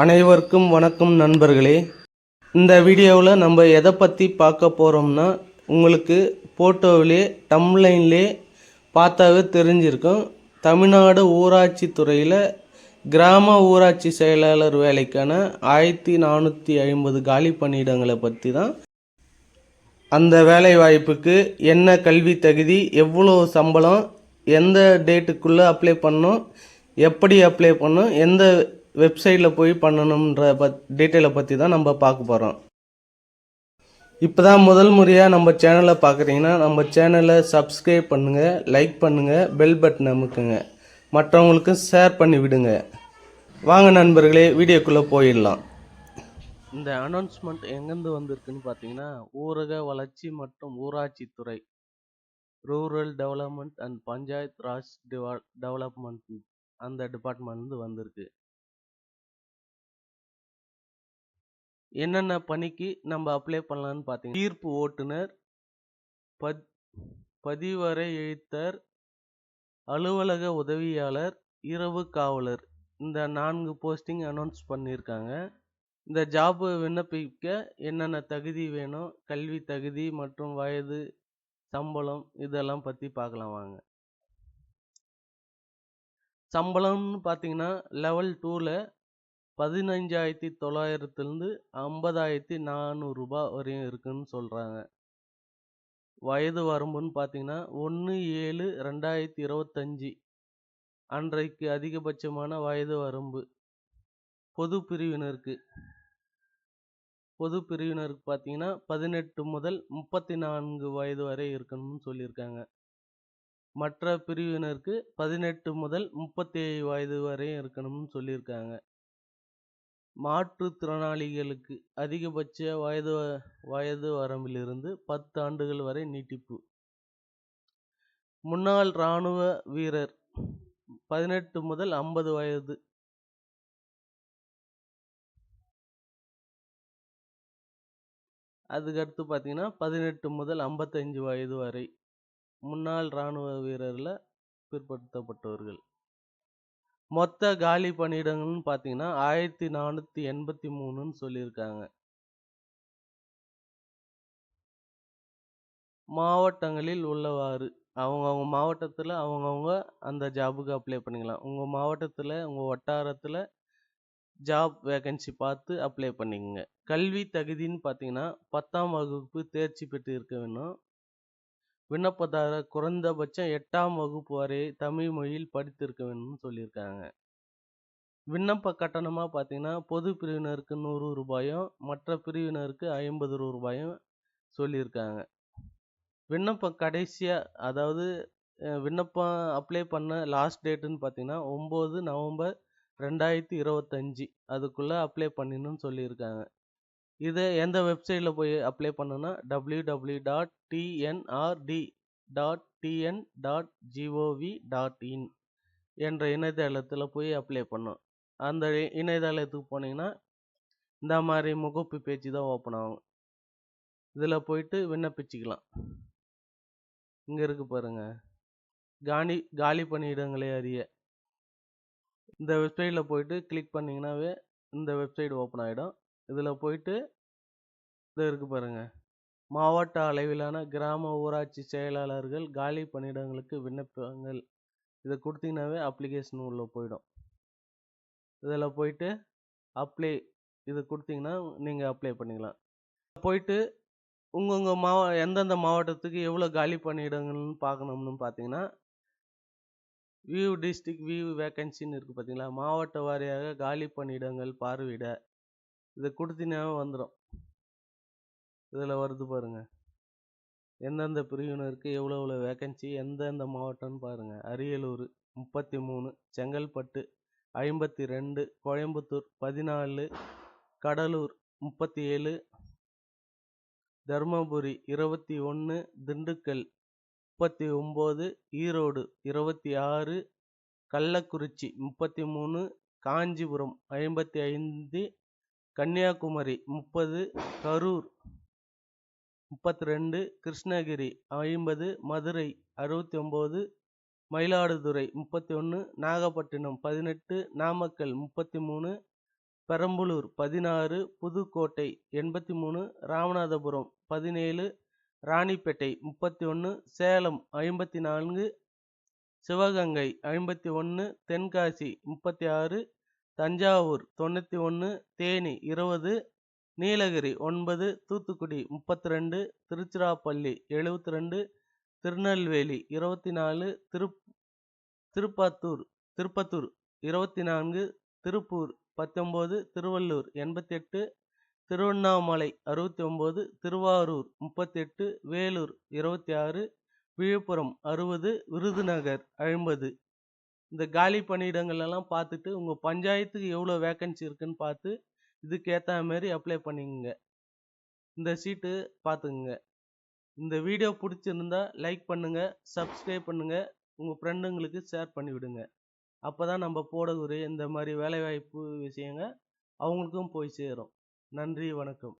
அனைவருக்கும் வணக்கம் நண்பர்களே. இந்த வீடியோவில் நம்ம எதை பற்றி பார்க்க போகிறோம்னா உங்களுக்கு ஃபோட்டோவிலே டம்லைன்லே பார்த்தாவே தெரிஞ்சிருக்கும். தமிழ்நாடு ஊராட்சி துறையில் கிராம ஊராட்சி செயலாளர் வேலைக்கான ஆயிரத்தி நானூற்றி ஐம்பது காலி பணியிடங்களை பற்றி தான். அந்த வேலை வாய்ப்புக்கு என்ன கல்வி தகுதி எவ்வளோ சம்பளம் எந்த டேட்டுக்குள்ளே அப்ளை பண்ணோம் எப்படி அப்ளை பண்ணோம் எந்த வெப்சைட்டில் போய் பண்ணணுன்ற பத் டீட்டெயிலை பற்றி தான் நம்ம பார்க்க போகிறோம் இப்போ தான் முதல் முறையாக நம்ம சேனலை பார்க்குறீங்கன்னா நம்ம சேனலை சப்ஸ்கிரைப் பண்ணுங்கள் லைக் பண்ணுங்கள் பெல் பட்டன் அமுக்குங்க. மற்றவங்களுக்கு ஷேர் பண்ணி விடுங்க. வாங்க நண்பர்களே வீடியோக்குள்ளே போயிடலாம். இந்த அனௌன்ஸ்மெண்ட் எங்கேருந்து வந்திருக்குன்னு பார்த்தீங்கன்னா ஊரக வளர்ச்சி மற்றும் ஊராட்சித்துறை rural development and Panchayat Raj development அந்த டிபார்ட்மெண்ட்லேருந்து வந்திருக்கு. என்னென்ன பணிக்கு நம்ம அப்ளை பண்ணலான்னு பார்த்தீங்கன்னா தீர்ப்பு ஓட்டுநர் பத் பதிவரை எழுத்தர் அலுவலக உதவியாளர் இரவு காவலர். இந்த நான்கு போஸ்டிங் அனௌன்ஸ் பண்ணியிருக்காங்க. இந்த ஜாப் விண்ணப்பிக்க என்னென்ன தகுதி வேணும்? கல்வி தகுதி மற்றும் வயது சம்பளம் இதெல்லாம் பற்றி பார்க்கலாம் வாங்க. சம்பளம்னு பார்த்தீங்கன்னா லெவல் டூவில் பதினஞ்சாயிரத்தி தொள்ளாயிரத்துலேருந்து ஐம்பதாயிரத்தி நானூறுரூபா வரையும் இருக்குன்னு சொல்கிறாங்க வயது வரம்புன்னு பார்த்தீங்கன்னா ஒன்று ஏழு ரெண்டாயிரத்தி இருபத்தஞ்சி அன்றைக்கு அதிகபட்சமான வயது வரம்பு பொது பிரிவினருக்கு பொது பிரிவினருக்கு பார்த்தீங்கன்னா பதினெட்டு முதல் முப்பத்தி நான்கு வயது வரை இருக்கணும்னு சொல்லியிருக்காங்க. மற்ற பிரிவினருக்கு பதினெட்டு முதல் முப்பத்தி ஏழு வயது வரையும் இருக்கணும்னு சொல்லியிருக்காங்க. மாற்றுத்திறனாளிகளுக்கு அதிகபட்ச வயது வயது வரம்பிலிருந்து பத்து ஆண்டுகள் வரை நீட்டிப்பு. முன்னாள் இராணுவ வீரர் பதினெட்டு முதல் ஐம்பது வயது. அதுக்கடுத்து பார்த்தீங்கன்னா பதினெட்டு முதல் ஐம்பத்தஞ்சு வயது வரை முன்னாள் இராணுவ வீரரில் பிற்படுத்தப்பட்டவர்கள். மொத்த காலி பணியிடங்கள்னு பார்த்தீங்கன்னா ஆயிரத்தி நானூற்றி எண்பத்தி மூணுன்னு சொல்லியிருக்காங்க. மாவட்டங்களில் உள்ளவாறு அவங்கவுங்க மாவட்டத்தில் அவங்கவுங்க அந்த ஜாபுக்கு அப்ளை பண்ணிக்கலாம். உங்கள் மாவட்டத்தில் உங்கள் வட்டாரத்தில் ஜாப் வேகன்சி பார்த்து அப்ளை பண்ணிக்கோங்க. கல்வி தகுதின்னு பார்த்தீங்கன்னா பத்தாம் வகுப்பு தேர்ச்சி பெற்று இருக்க வேணும். விண்ணப்பதாரர் குறைந்தபட்சம் எட்டாம் வகுப்பு வரை தமிழ் மொழியில் படித்திருக்க வேணும்னு சொல்லியிருக்காங்க. விண்ணப்ப கட்டணமாக பார்த்தீங்கன்னா பொது பிரிவினருக்கு நூறு ரூபாயும் மற்ற பிரிவினருக்கு ஐம்பது ரூபாயும் சொல்லியிருக்காங்க. விண்ணப்பம் கடைசியாக அதாவது விண்ணப்பம் அப்ளை பண்ண லாஸ்ட் டேட்டுன்னு பார்த்தீங்கன்னா ஒம்பது நவம்பர் ரெண்டாயிரத்தி இருபத்தஞ்சி. அதுக்குள்ளே அப்ளை பண்ணிடணும்னு சொல்லியிருக்காங்க. இதை எந்த வெப்சைட்டில் போய் அப்ளை பண்ணணும்னா W W dot TNRD dot TN dot GOV dot in என்ற இணையதளத்தில் போய் அப்ளை பண்ணோம் அந்த இணையதளத்துக்கு போனீங்கன்னா இந்த மாதிரி முகப்பு பேஜ் தான் ஓப்பன் ஆகும். இதில் போயிட்டு விண்ணப்பிச்சுக்கலாம். இங்கே இருக்கு பாருங்க. காலி காலி பணியிடங்களே அறிய. இந்த வெப்சைட்டில் போயிட்டு கிளிக் பண்ணிங்கன்னாவே இந்த வெப்சைட் ஓப்பன் ஆகிடும் இதில் போயிட்டு இது இருக்குது பாருங்க. மாவட்ட அளவிலான கிராம ஊராட்சி செயலாளர்கள் காலி பணியிடங்களுக்கு விண்ணப்பங்கள் இதை கொடுத்தீங்கன்னாவே அப்ளிகேஷன் உள்ளே போயிடும். இதில் போயிட்டு அப்ளை இது கொடுத்தீங்கன்னா நீங்கள் அப்ளை பண்ணிக்கலாம். போயிட்டு உங்கள் உங்கள் மாவ எந்தெந்த மாவட்டத்துக்கு எவ்வளோ காலி பணியிடங்கள்னு பார்க்கணும்னு பார்த்தீங்கன்னா வியூ டிஸ்ட்ரிக் வியூ வேக்கன்சின்னு இருக்குது பார்த்தீங்களா மாவட்ட வாரியாக காலி பணியிடங்கள் பார்வையிட இதை கொடுத்தீங்கன்னாவே வந்துடும் இதில் வருது பாருங்க. எந்தெந்த பிரிவினருக்கு எவ்வளோ எவ்வளோ வேக்கன்சி எந்தெந்த மாவட்டம்னு பாருங்கள் அரியலூர் முப்பத்தி மூணு செங்கல்பட்டு ஐம்பத்தி ரெண்டு கோயம்புத்தூர் பதினாலு கடலூர் முப்பத்தி ஏழு தருமபுரி இருபத்தி ஒன்று திண்டுக்கல் முப்பத்தி ஒம்பது ஈரோடு இருபத்தி ஆறு கள்ளக்குறிச்சி முப்பத்தி மூணு காஞ்சிபுரம் ஐம்பத்தி ஐந்து கன்னியாகுமரி முப்பது கரூர் முப்பத்தி ரெண்டு கிருஷ்ணகிரி ஐம்பது மதுரை அறுபத்தி ஒம்பது மயிலாடுதுறை முப்பத்தி ஒன்று நாகப்பட்டினம் பதினெட்டு நாமக்கல் முப்பத்தி மூணு பெரம்பலூர் பதினாறு புதுக்கோட்டை எண்பத்தி மூணு ராமநாதபுரம் பதினேழு ராணிப்பேட்டை முப்பத்தி ஒன்று சேலம் ஐம்பத்தி நான்கு சிவகங்கை ஐம்பத்தி ஒன்று தென்காசி முப்பத்தி ஆறு தஞ்சாவூர் தொண்ணூற்றி ஒன்று தேனி இருபது நீலகிரி ஒன்பது தூத்துக்குடி முப்பத்தி ரெண்டு திருச்சிராப்பள்ளி எழுபத்தி ரெண்டு திருநெல்வேலி இருபத்தி நாலு திருப் திருப்பத்தூர் திருப்பத்தூர் இருபத்தி நான்கு திருப்பூர் பத்தொம்போது திருவள்ளூர் எண்பத்தெட்டு திருவண்ணாமலை அறுபத்தி ஒம்பது திருவாரூர் முப்பத்தெட்டு வேலூர் இருபத்தி ஆறு விழுப்புரம் அறுபது விருதுநகர் ஐம்பது. இந்த காலி பணியிடங்கள் எல்லாம் பார்த்துட்டு உங்கள் பஞ்சாயத்துக்கு எவ்வளோ வேக்கன்சி இருக்குன்னு பார்த்து இதுக்கு ஏற்ற மாதிரி அப்ளை பண்ணிக்கங்க. இந்த சீட்டு பார்த்துக்குங்க இந்த வீடியோ பிடிச்சிருந்தா லைக் பண்ணுங்கள் சப்ஸ்கிரைப் பண்ணுங்கள் உங்கள் ஃப்ரெண்டுங்களுக்கு ஷேர் பண்ணிவிடுங்க அப்போ தான் நம்ம போடக்கூடிய இந்த மாதிரி வேலைவாய்ப்பு விஷயங்க அவங்களுக்கும் போய் சேரும். நன்றி வணக்கம்.